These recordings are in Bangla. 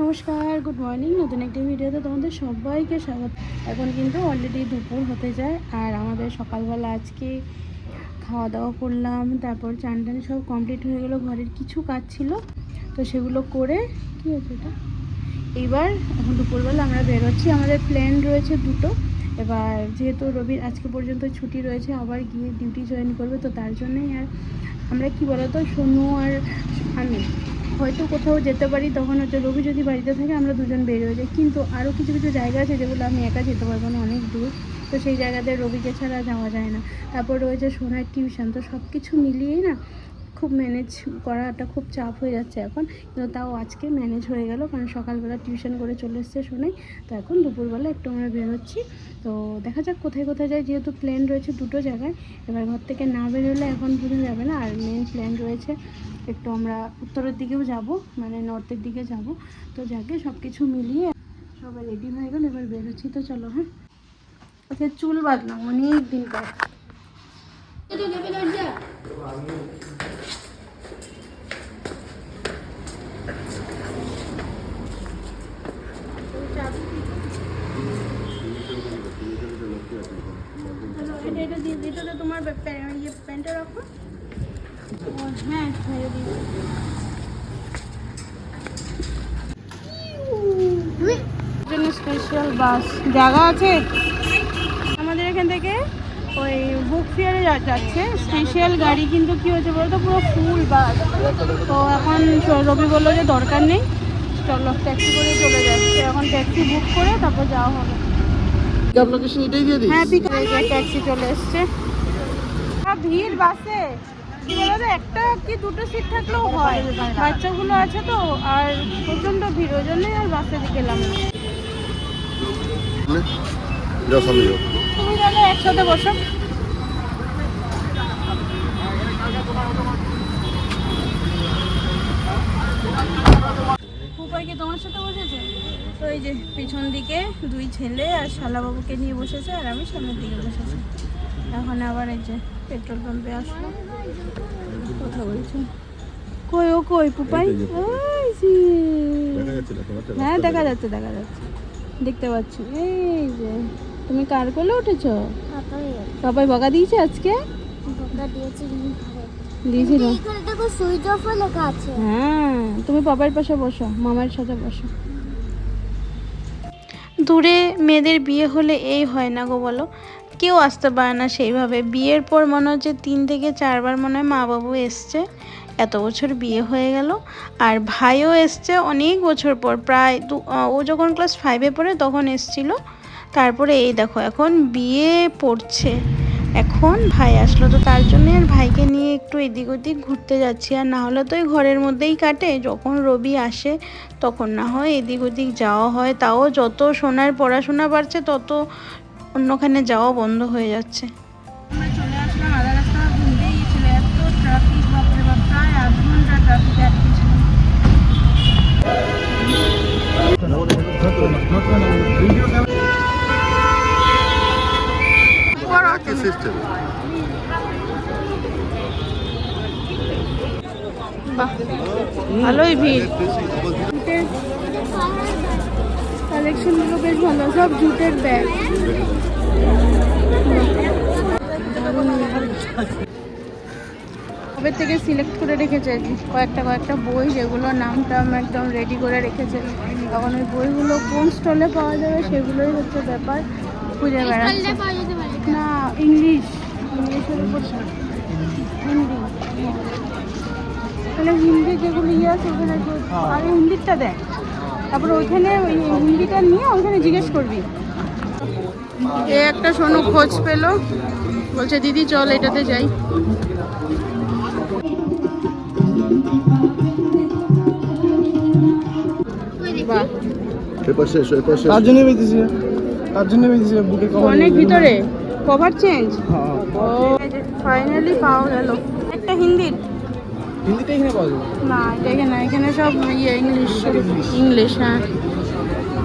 নমস্কার গুড মর্নিং নতুন একটি ভিডিওতে তোমাদের সবাইকে স্বাগত। এখন কিন্তু অলরেডি দুপুর হতে যায়, আর আমাদের সকালবেলা আজকে খাওয়া দাওয়া করলাম, তারপর চান টান সব কমপ্লিট হয়ে গেলো, ঘরের কিছু কাজ ছিল, তো সেগুলো করে কী হয়েছে এটা? এইবার এখন দুপুরবেলা আমরা বেরোচ্ছি, আমাদের প্ল্যান রয়েছে দুটো। এবার যেহেতু রবির আজকে পর্যন্ত ছুটি রয়েছে, আবার গিয়ে ডিউটি জয়েন করবে, তো তার জন্যই আর আমরা কি বলতো, সোনু আর আমি হয়তো কোথাও যেতে পারি, তখন হচ্ছে রবি যদি বাড়িতে থাকে, আমরা দুজন বেরিয়ে যাই। কিন্তু আরও কিছু কিছু জায়গা আছে যেগুলো আমি একা যেতে পারব না, অনেক দূর। তো সেই জায়গাতে রবিকে ছাড়া যাওয়া যায় না। তারপর রয়েছে সোনার টিউশন তো সব কিছু মিলিয়েই না খুব ম্যানেজ করাটা খুব চাপ হয়ে যাচ্ছে এখন। কিন্তু তাও আজকে ম্যানেজ হয়ে গেল, কারণ সকালবেলা টিউশন করে চলে এসছে শোনাই তো এখন দুপুরবেলা একটু আমরা বেরোচ্ছি। তো দেখা যাক কোথায় কোথায় যায় যেহেতু প্ল্যান রয়েছে দুটো জায়গায়, এবার ঘর থেকে না বেরোলে এখন বোঝা যাবে না। আর মেন প্ল্যান রয়েছে একটু আমরা উত্তরের দিকেও যাব মানে নর্থের দিকে যাব। তো যাকে সব কিছু মিলিয়ে সবাই রেডি হয়ে গেল, এবার বেরোচ্ছি। তো চলো হ্যাঁ। আচ্ছা চুল বাঁধলাম অনেক দিন পর এটা এটা দিয়ে এটাতে তোমার ব্যা- প্যা- ইয়ে রাখো হ্যাঁ হয়ে স্পেশাল বাস জায়গা আছে? আমাদের এখান থেকে ওই বুক ফেয়ারে যাচ্ছে। স্পেশাল গাড়ি কিন্তু কি হয়েছে বলতো? পুরো ফুল বাস তো এখন রবি বলল যে দরকার নেই। চলো ট্যাক্সি করে চলে যাচ্ছে। এখন ট্যাক্সি বুক করে তারপর যাওয়া হবে। পিকআপ এটাই দিয়ে দিস? হ্যাঁ ট্যাক্সি চলে এসছে। ভিড় বাসে। একটা কি দুটো সিট থাকলেও হয়। বাচ্চাগুলো আছে তো, আর প্রচণ্ড ভিড়, ওই জন্যই আর বাসে গেলাম তুমি তাহলে একসাথে বসো। উপায় কি তোমার সাথে বসেছে? তো এই যে পিছন দিকে দুই ছেলে আর শালাবাবুকে নিয়ে বসেছে, আর আমি সামনের দিকে বসেছি। এখন আবার এই যে পেট্রোল পাম্পে আসলো। কথা বলছি। কই ও কই পুপাই? হ্যাঁ দেখা যাচ্ছে দেখা যাচ্ছে। দেখতে পাচ্ছি। এই যে তুমি কার কোলে উঠেছো? পাপাই। বকা দিয়েছে আজকে? দিয়েছিল হ্যাঁ তুমি পাপার পাশে বসো মামার সাথে বসো। দূরে মেয়েদের বিয়ে হলে এই হয় না গো বলো। কেউ আসতে পারে না সেইভাবে। বিয়ের পর মনে হচ্ছে তিন থেকে চারবার মনে হয় মা বাবু এসছে। এত বছর বিয়ে হয়ে গেল। আর ভাইও এসছে অনেক বছর পর। প্রায় দু ও যখন ক্লাস ফাইভে পড়ে তখন এসছিল। তারপরে এই দেখো, এখন বিয়ে পড়ছে। এখন ভাই আসলো তো তার জন্য আর ভাইকে নিয়ে একটু এদিক ওদিক ঘুরতে যাচ্ছি। আর না হলে তো ওই ঘরের মধ্যেই কাটে। যখন রবি আসে তখন না হয় এদিক ওদিক যাওয়া হয়। তাও যত সোনার পড়াশোনা বাড়ছে তত অন্যখানে যাওয়া বন্ধ হয়ে যাচ্ছে। ভালোই ভিড়। কালেকশনগুলো বেশ ভালো সব জুটের ব্যাগ কবে থেকে সিলেক্ট করে রেখেছে? কয়েকটা কয়েকটা বই যেগুলো নামটা একদম রেডি করে রেখেছে। তখন ওই বইগুলো কোন স্টলে পাওয়া যাবে সেগুলোই হচ্ছে ব্যাপার। খুঁজে বেড়াচ্ছে। না ইংলিশ। ইংলিশের উপর হিন্দি। তাহলে হিন্দি যেগুলো ইয়ে আছে ওখানে একটু আগে হিন্দিটা দেখ। তারপর ওইখানে ওই হিন্দিটা নিয়ে ওইখানে জিজ্ঞেস করবি। এ একটা সোনু খোঁজ পেল। বলছে দিদি চল এটাতে যাই। তার জন্য তার জন্য বুকে অনেক ভিতরে? কভার চেঞ্জ হ্যাঁ। ও ফাইনালি পাওয়া গেল। একটা হিন্দির হিন্দিটা এখানে পাওয়া যাবে? না এটা এখানে এখানে সব ইয়ে ইংলিশ ইংলিশ হ্যাঁ।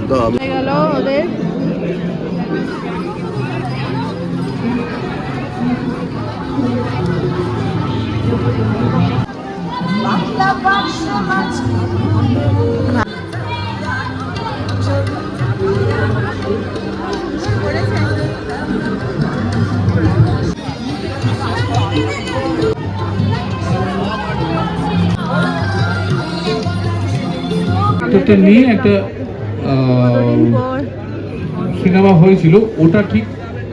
তো হয়ে গেল ওদের। নাটকটা নিয়ে একটা সিনেমা হয়েছিল। ওটা ঠিক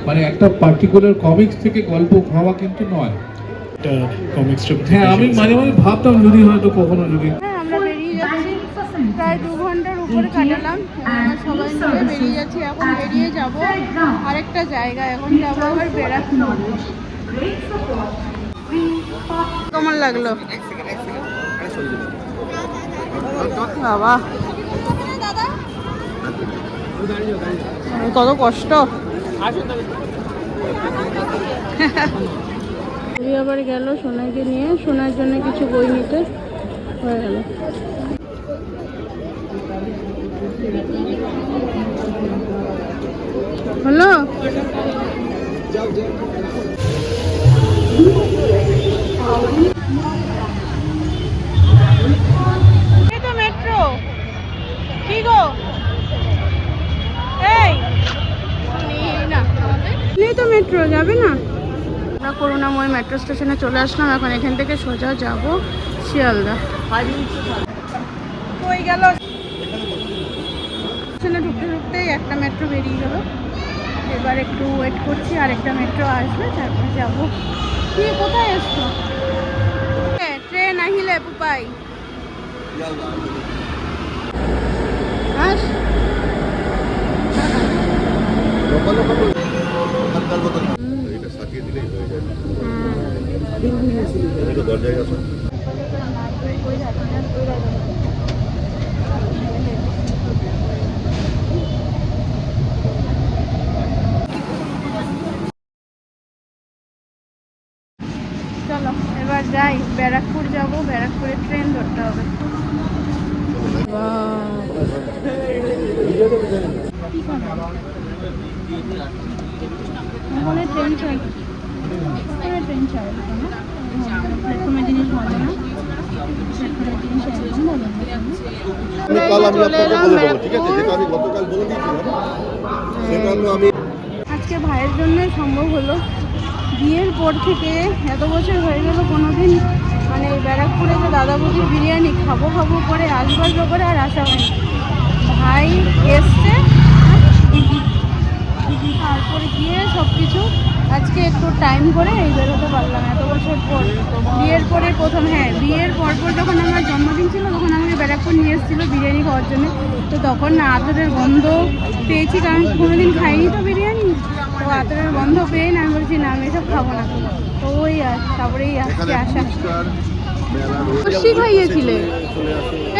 মানে একটা পার্টিকুলার কমিক্স থেকে গল্প ভাবা কিন্তু নয়। কমিক্স হ্যাঁ আমি মাঝে মাঝে ভাবতাম যদি হয়তো কখনো যদি হ্যাঁ আমরা বেরিয়ে যাচ্ছি। প্রায় দু ঘণ্টার উপরে কাটালাম। আমরা সবাই মিলে বেরিয়ে যাচ্ছি। এখন বেরিয়ে যাব আরেকটা জায়গা এখন যাব আবার বেড়াতে। কেমন লাগল? বাবা। কত কষ্ট। আবার গেল সোনাইকে নিয়ে। সোনার জন্য কিছু বই নিতে। হয়ে গেল। হলো? যাবে না? আমরা করুণাময় মেট্রো স্টেশনে চলে আসলাম, এখন এখান থেকে সোজা যাব শিয়ালদা। কই গেল? স্টেশনে ঢুকতে ঢুকতেই একটা মেট্রো বেরিয়ে গেল। এবার একটু ওয়েট করছি আর একটা মেট্রো আসবে, তারপর যাব। কি, কোথায় এসছো? ট্রেন আহিলে, পুপাই। আস। লোকাল লোকাল মতো এটা সাজিয়ে দিলেই হয়ে যায়। দরজায় আসো চলো এবার যাই। ব্যারাকপুর যাব। ব্যারাকপুরে ট্রেন ধরতে হবে। ওখানে ট্রেন ওখানে ট্রেন প্ল্যাটফর্মের জিনিস না। না। কাল আমি আপনাকে বলে দেবো ঠিক আছে? যেটা আমি গতকাল বলে দিয়েছিলাম সেটা তো আমি আজকে ভাইয়ের জন্যই সম্ভব হলো। বিয়ের পর থেকে এত বছর হয়ে গেল কোনোদিন মানে ব্যারাকপুরে যে দাদা বৌদির বিরিয়ানি খাব খাব করে আসবার করে আর আসা হয়নি। ভাই এসছে তারপরে গিয়ে সব কিছু আজকে একটু টাইম করে এই বেরোতে পারলাম এত বছর পর। বিয়ের পরে প্রথম হ্যাঁ বিয়ের পর পর যখন আমার জন্মদিন ছিল তখন আমাকে ব্যারাকপুর নিয়ে এসেছিল বিরিয়ানি খাওয়ার জন্য। তো তখন না আতরের গন্ধ পেয়েছি কারণ কোনোদিন খাইনি তো বিরিয়ানি। তো আতরের গন্ধ পেয়ে না আমি বলছি না আমি এসব খাব না। তো ওই আর তারপরেই আজকে আসা। লস্যি খাইয়েছিলে?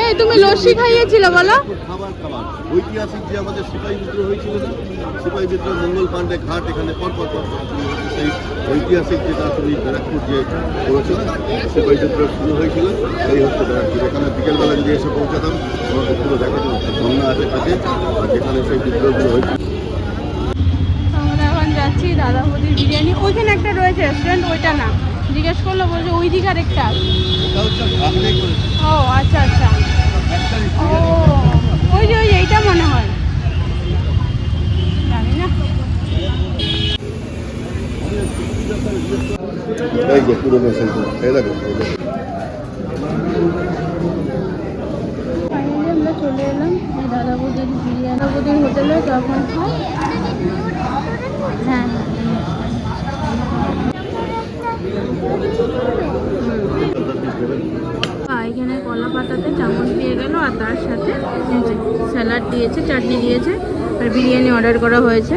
এই তুমি লস্যি খাইয়েছিলে বলো। খাবার খাবার ঐতিহাসিক যে আমাদের সিপাহী বিদ্রোহ হয়েছিল না সিপাহী বিদ্রোহ মঙ্গল পাণ্ডে ঘাট এখানে পর পর পর পর শুরু সেই ঐতিহাসিক যেটা তুমি ব্যারাকপুর যে করেছ সিপাহী বিদ্রোহ শুরু হয়েছিল সেই হচ্ছে ব্যারাকপুর। এখানে বিকেলবেলা যদি এসে পৌঁছাতাম আমাদের পুরো দেখাতে ঝর্ণা আছে। কাছে আর যেখানে সেই বিদ্রোহগুলো হয়েছিল। আমরা এখন যাচ্ছি দাদা বৌদির বিরিয়ানি। ওইখানে একটা রয়েছে রেস্টুরেন্ট ওইটা না। জিজ্ঞেস করল বলছে ওই দিকে আরেকটা ও আচ্ছা আচ্ছা। ও ওই যে ওই যে এইটা মনে হয়। জানি না। এই যে এই দেখো আমরা চলে এলাম এই দাদা বৌদির বিরিয়ানি বৌদির হোটেলে তখন হ্যাঁ এখানে কলা পাতাতে চামচ দিয়ে গেল আর তার সাথে স্যালাড দিয়েছে চাটনি দিয়েছে আর বিরিয়ানি অর্ডার করা হয়েছে।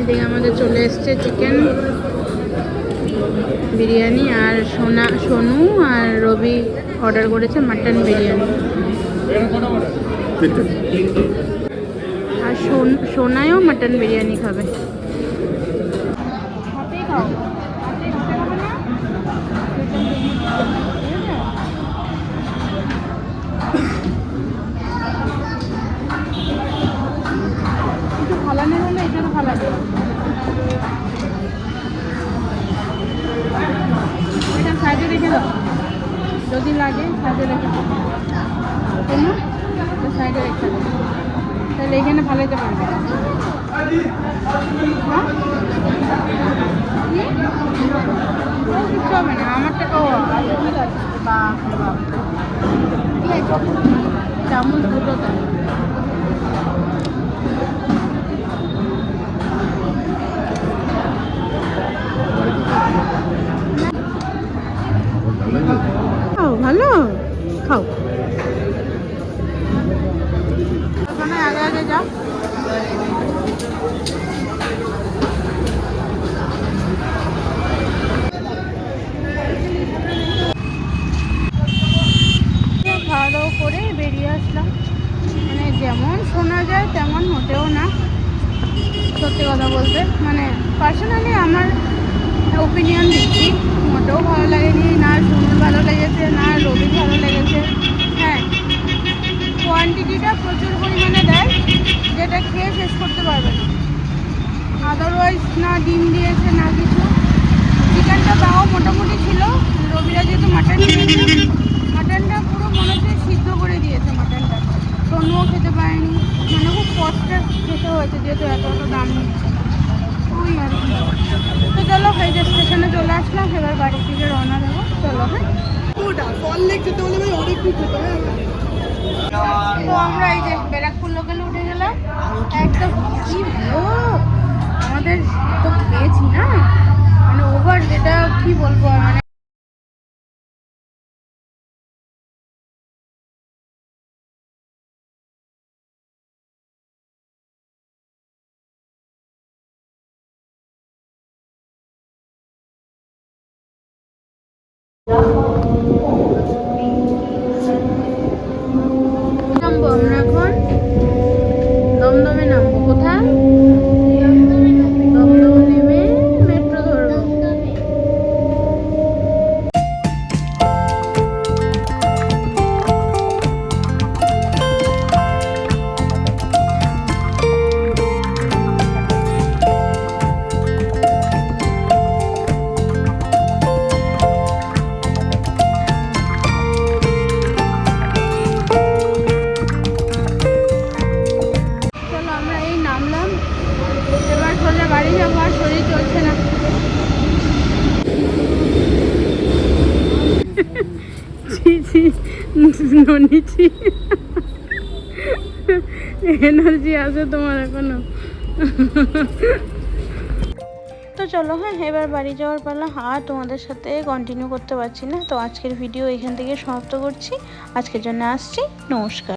এদিকে আমাদের চলে এসছে চিকেন বিরিয়ানি আর সোনা সোনু আর রবি অর্ডার করেছে মাটন বিরিয়ানি। আর সোন- সোনায়ও মাটন বিরিয়ানি খাবে। সাইডে রেখে দাও কোনো সাইডে রেখে তাহলে এখানে ফালাইতে পারবে। হ্যাঁ? কি? ও কিচ্ছু হবে না। আমার টাকাও আছে। বাপ ঠিক আছে। চামচ দুটো ভালো? খাও। আগে আগে যাও। খাওয়া দাওয়া করে বেরিয়ে আসলাম। মানে যেমন শোনা যায়, তেমন মোটেও না। সত্যি কথা বলতে। মানে পার্সোনালি আমার ওপিনিয়ন দিচ্ছি। মোটেও ভালো লাগেনি, না সুমন ভালো লেগেছে, না রবি ভালো লেগেছে। হ্যাঁ কোয়ান্টিটিটা প্রচুর পরিমাণে দেয়, যেটা খেয়ে শেষ করতে পারবে না। আদারওয়াইজ না ডিম দিয়েছে, না কিছু। চিকেনটা তাও মোটামুটি ছিল। রবিরা যেহেতু মাটন দিয়েছে মাটনটা পুরো মনে হচ্ছে সিদ্ধ করে দিয়েছে মাটনটা তনুও খেতে পারেনি। মানে খুব কষ্টে খেতে হয়েছে, যেহেতু এত এত দাম নিচ্ছে। ওই আর কি তো চলো এই যে স্টেশনে চলে আসলাম এবার বাড়ি থেকে রওনা দেবো। চলো হ্যাঁ? তো আমরা এই যে ব্যারাকপুর লোকালে উঠে গেলাম। একদম কি ভালো আমাদের তো খেয়েছি না। মানে ওভার যেটা কি বলব? মানে Yeah. ননিছি এনার্জি আছে তোমার এখনও। তো চলো হ্যাঁ এবার বাড়ি যাওয়ার পালা। আর তোমাদের সাথে কন্টিনিউ করতে পারছি না। তো আজকের ভিডিও এখান থেকে সমাপ্ত করছি। আজকের জন্য আসছি। নমস্কার।